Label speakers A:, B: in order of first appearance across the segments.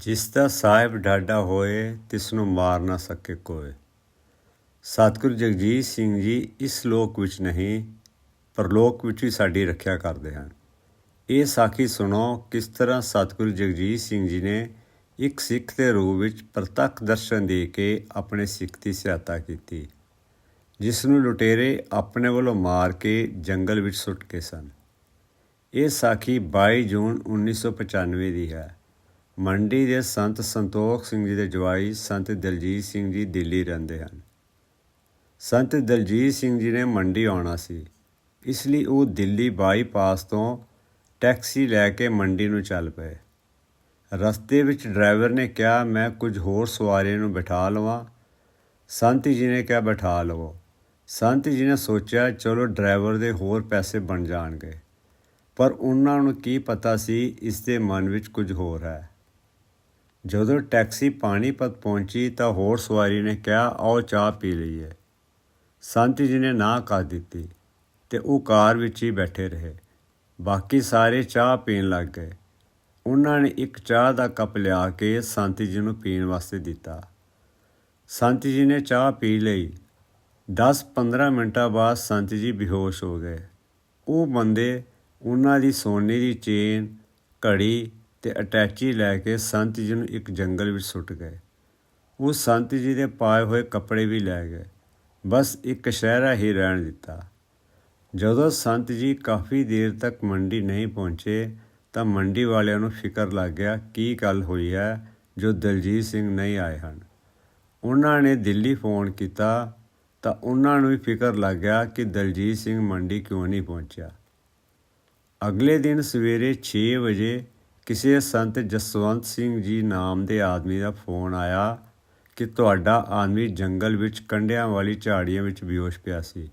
A: ਜਿਸ ਦਾ ਸਾਹਿਬ ਡਾਡਾ ਹੋਏ, ਤਿਸ ਨੂੰ ਮਾਰ ਨਾ ਸਕੇ ਕੋਏ। ਸਤਿਗੁਰੂ ਜਗਜੀਤ ਸਿੰਘ ਜੀ ਇਸ ਲੋਕ ਵਿੱਚ ਨਹੀਂ, ਪਰਲੋਕ ਵਿੱਚ ਵੀ ਸਾਡੀ ਰੱਖਿਆ ਕਰਦੇ ਹਨ। ਇਹ ਸਾਖੀ ਸੁਣੋ, ਕਿਸ ਤਰ੍ਹਾਂ ਸਤਿਗੁਰੂ ਜਗਜੀਤ ਸਿੰਘ ਜੀ ਨੇ ਇੱਕ ਸਿੱਖ ਦੇ ਰੂਪ ਵਿੱਚ ਪ੍ਰਤੱਖ ਦਰਸ਼ਨ ਦੇ ਕੇ ਆਪਣੇ ਸਿੱਖ ਦੀ ਸਹਾਇਤਾ ਕੀਤੀ, ਜਿਸ ਨੂੰ ਲੁਟੇਰੇ ਆਪਣੇ ਵੱਲੋਂ ਮਾਰ ਕੇ ਜੰਗਲ ਵਿੱਚ ਸੁੱਟ ਕੇ ਸਨ। ਇਹ ਸਾਖੀ 22 ਜੂਨ 1995 ਦੀ ਹੈ। ਮੰਡੀ ਦੇ ਸੰਤ ਸੰਤੋਖ ਸਿੰਘ ਜੀ ਦੇ ਜਵਾਈ ਸੰਤ ਦਲਜੀਤ ਸਿੰਘ ਜੀ ਦਿੱਲੀ ਰਹਿੰਦੇ ਹਨ। ਸੰਤ ਦਲਜੀਤ ਸਿੰਘ ਜੀ ਨੇ ਮੰਡੀ ਆਉਣਾ ਸੀ। ਇਸ ਲਈ ਉਹ ਦਿੱਲੀ ਬਾਈਪਾਸ ਤੋਂ ਟੈਕਸੀ ਲੈ ਕੇ ਮੰਡੀ ਨੂੰ ਚੱਲ ਪਏ। ਰਸਤੇ ਵਿੱਚ ਡਰਾਈਵਰ ਨੇ ਕਿਹਾ, ਮੈਂ ਕੁਝ ਹੋਰ ਸਵਾਰੀਆਂ ਨੂੰ ਬਿਠਾ ਲਵਾਂ। ਸੰਤ ਜੀ ਨੇ ਕਿਹਾ, ਬਿਠਾ ਲਵੋ। ਸੰਤ ਜੀ ਨੇ ਸੋਚਿਆ, ਚਲੋ ਡਰਾਈਵਰ ਦੇ ਹੋਰ ਪੈਸੇ ਬਣ ਜਾਣਗੇ। ਪਰ ਉਹਨਾਂ ਨੂੰ ਕੀ ਪਤਾ ਸੀ, ਇਸ ਦੇ ਮਨ ਵਿੱਚ ਕੁਝ ਹੋਰ ਹੈ। ਜਦੋਂ ਟੈਕਸੀ ਪਾਣੀਪਤ ਪਹੁੰਚੀ ਤਾਂ ਹੋਰ ਸਵਾਰੀ ਨੇ ਕਿਹਾ, ਆਓ ਚਾਹ ਪੀ ਲਈਏ। ਸੰਤ ਜੀ ਨੇ ਨਾ ਕਰ ਦਿੱਤੀ ਤੇ ਉਹ ਕਾਰ ਵਿੱਚ ਹੀ ਬੈਠੇ ਰਹੇ। ਬਾਕੀ ਸਾਰੇ ਚਾਹ ਪੀਣ ਲੱਗ ਗਏ। ਉਹਨਾਂ ਨੇ ਇੱਕ ਚਾਹ ਦਾ ਕੱਪ ਲਿਆ ਕੇ ਸੰਤ ਜੀ ਨੂੰ ਪੀਣ ਵਾਸਤੇ ਦਿੱਤਾ। ਸੰਤ ਜੀ ਨੇ ਚਾਹ ਪੀ ਲਈ। 10-15 ਮਿੰਟਾਂ ਬਾਅਦ ਸੰਤ ਜੀ ਬੇਹੋਸ਼ ਹੋ ਗਏ। ਉਹ ਬੰਦੇ, ਉਹਨਾਂ ਦੀ ਸੋਨੇ ਦੀ ਚੇਨ, ਘੜੀ ਤੇ ਅਟੈਚੀ ਲੈ ਕੇ ਸੰਤ ਜੀ ਨੂੰ ਇੱਕ ਜੰਗਲ ਵਿੱਚ ਸੁੱਟ ਗਏ। ਉਹ ਸੰਤ ਜੀ ਦੇ ਪਾਏ ਹੋਏ ਕੱਪੜੇ ਵੀ ਲੈ ਗਏ। ਬਸ ਇੱਕ ਸ਼ਹਿਰਾ ਹੀ ਰਹਿਣ ਦਿੱਤਾ। ਜਦੋਂ ਸੰਤ ਜੀ ਕਾਫੀ ਦੇਰ ਤੱਕ ਮੰਡੀ ਨਹੀਂ ਪਹੁੰਚੇ, ਤਾਂ ਮੰਡੀ ਵਾਲਿਆਂ ਨੂੰ ਫਿਕਰ ਲੱਗ ਗਿਆ, ਕੀ ਗੱਲ ਹੋਈ ਹੈ ਜੋ ਦਲਜੀਤ ਸਿੰਘ ਨਹੀਂ ਆਏ ਹਨ। ਉਹਨਾਂ ਨੇ ਦਿੱਲੀ ਫੋਨ ਕੀਤਾ, ਤਾਂ ਉਹਨਾਂ ਨੂੰ ਵੀ ਫਿਕਰ ਲੱਗ ਗਿਆ ਕਿ ਦਲਜੀਤ ਸਿੰਘ ਮੰਡੀ ਕਿਉਂ ਨਹੀਂ ਪਹੁੰਚਿਆ। ਅਗਲੇ ਦਿਨ ਸਵੇਰੇ 6 ਵਜੇ ਕਿਸੇ ਸੰਤ ਜਸਵੰਤ ਸਿੰਘ ਜੀ ਨਾਮ ਦੇ ਆਦਮੀ ਦਾ ਫੋਨ ਆਇਆ ਕਿ ਤੁਹਾਡਾ ਆਦਮੀ ਜੰਗਲ ਵਿੱਚ ਕੰਡਿਆਂ ਵਾਲੀ ਝਾੜੀਆਂ ਵਿੱਚ ਬੇਹੋਸ਼ ਪਿਆ ਸੀ।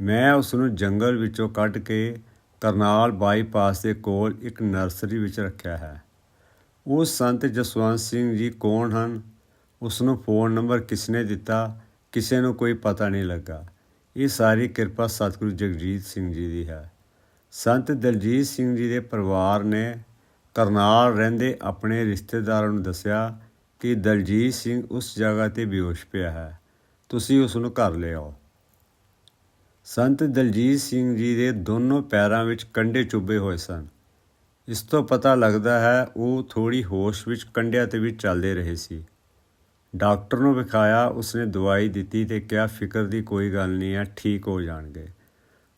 A: ਮੈਂ ਉਸ ਨੂੰ ਜੰਗਲ ਵਿੱਚੋਂ ਕੱਢ ਕੇ ਕਰਨਾਲ ਬਾਈਪਾਸ ਦੇ ਕੋਲ ਇੱਕ ਨਰਸਰੀ ਵਿੱਚ ਰੱਖਿਆ ਹੈ। ਉਹ ਸੰਤ ਜਸਵੰਤ ਸਿੰਘ ਜੀ ਕੌਣ ਹਨ? ਉਸ ਨੂੰ ਫੋਨ ਨੰਬਰ ਕਿਸਨੇ ਦਿੱਤਾ? ਕਿਸੇ ਨੂੰ ਕੋਈ ਪਤਾ ਨਹੀਂ ਲੱਗਾ। ਇਹ ਸਾਰੀ ਕਿਰਪਾ ਸਤਿਗੁਰੂ ਜਗਜੀਤ ਸਿੰਘ ਜੀ ਦੀ ਹੈ। ਸੰਤ ਦਲਜੀਤ ਸਿੰਘ ਜੀ ਦੇ ਪਰਿਵਾਰ ਨੇ ਕਰਨਾਲ ਰਹਿੰਦੇ ਆਪਣੇ ਰਿਸ਼ਤੇਦਾਰਾਂ ਨੂੰ ਦੱਸਿਆ ਕਿ ਦਲਜੀਤ ਸਿੰਘ ਉਸ ਜਗ੍ਹਾ ਤੇ ਬੇਹੋਸ਼ ਪਿਆ ਹੈ। ਤੁਸੀਂ ਉਸ ਨੂੰ ਘਰ ਲਿਆਓ ਸੰਤ ਦਲਜੀਤ ਸਿੰਘ ਜੀ ਦੇ ਦੋਨੋਂ ਪੈਰਾਂ ਵਿੱਚ ਕੰਡੇ ਚੁੱਭੇ ਹੋਏ ਸਨ। ਇਸ ਤੋਂ ਪਤਾ ਲੱਗਦਾ ਹੈ ਉਹ ਥੋੜੀ ਹੋਸ਼ ਵਿੱਚ ਕੰਡਿਆਂ ਤੇ ਵੀ ਚੱਲਦੇ ਰਹੇ ਸੀ। ਡਾਕਟਰ ਨੂੰ ਵਿਖਾਇਆ, ਉਸਨੇ ਦਵਾਈ ਦਿੱਤੀ ਤੇ ਕਿਹਾ, ਫਿਕਰ ਦੀ ਕੋਈ ਗੱਲ ਨਹੀਂ ਹੈ, ਠੀਕ ਹੋ ਜਾਣਗੇ।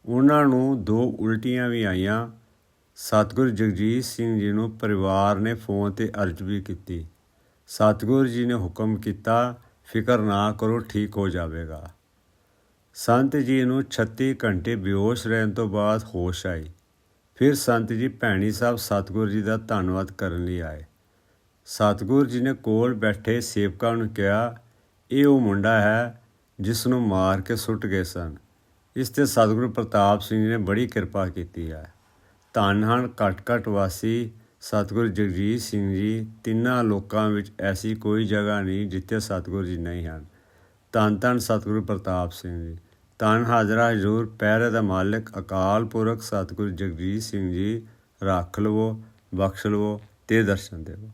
A: ਉਹਨਾਂ ਨੂੰ ਦੋ ਉਲਟੀਆਂ ਵੀ ਆਈਆਂ। ਸਤਿਗੁਰੂ ਜਗਜੀਤ ਸਿੰਘ ਜੀ ਨੂੰ ਪਰਿਵਾਰ ਨੇ ਫੋਨ ਤੇ ਅਰਜ਼ ਵੀ ਕੀਤੀ। ਸਤਿਗੁਰੂ ਜੀ ਨੇ ਹੁਕਮ ਕੀਤਾ, ਫਿਕਰ ਨਾ ਕਰੋ, ਠੀਕ ਹੋ ਜਾਵੇਗਾ। ਸੰਤ ਜੀ ਨੂੰ 36 ਘੰਟੇ ਬੇਹੋਸ਼ ਰਹਿਣ ਤੋਂ ਬਾਅਦ ਹੋਸ਼ ਆਈ। ਫਿਰ ਸੰਤ ਜੀ ਭੈਣੀ ਸਾਹਿਬ ਸਤਿਗੁਰੂ ਜੀ ਦਾ ਧੰਨਵਾਦ ਕਰਨ ਲਈ ਆਏ। ਸਤਿਗੁਰੂ ਜੀ ਨੇ ਕੋਲ ਬੈਠੇ ਸੇਵਕਾਂ ਨੂੰ ਕਿਹਾ, ਇਹ ਉਹ ਮੁੰਡਾ ਹੈ ਜਿਸ ਨੂੰ ਮਾਰ ਕੇ ਸੁੱਟ ਗਏ ਸਨ। ਇਸ ਤੇ ਸਤਿਗੁਰੂ ਪ੍ਰਤਾਪ ਸਿੰਘ ਜੀ ਨੇ ਬੜੀ ਕਿਰਪਾ ਕੀਤੀ ਹੈ। ਧੰਨ ਹਨ ਘਟ ਘਟ ਵਾਸੀ ਸਤਿਗੁਰੂ ਜਗਜੀਤ ਸਿੰਘ ਜੀ, ਤਿੰਨਾਂ ਲੋਕਾਂ ਵਿੱਚ ਐਸੀ ਕੋਈ ਜਗ੍ਹਾ ਨਹੀਂ ਜਿੱਥੇ ਸਤਿਗੁਰੂ ਜੀ ਨਹੀਂ ਹਨ। ਧੰਨ ਧੰਨ ਸਤਿਗੁਰੂ ਪ੍ਰਤਾਪ ਸਿੰਘ ਜੀ। ਧੰਨ ਹਾਜ਼ਰਾ ਹਜ਼ੂਰ ਪੈਰੇ ਦਾ ਮਾਲਕ, ਅਕਾਲ ਪੁਰਖ ਸਤਿਗੁਰੂ ਜਗਜੀਤ ਸਿੰਘ ਜੀ, ਰੱਖ ਲਵੋ, ਬਖਸ਼ ਲਵੋ ਤੇ ਦਰਸ਼ਨ ਦੇਵੋ।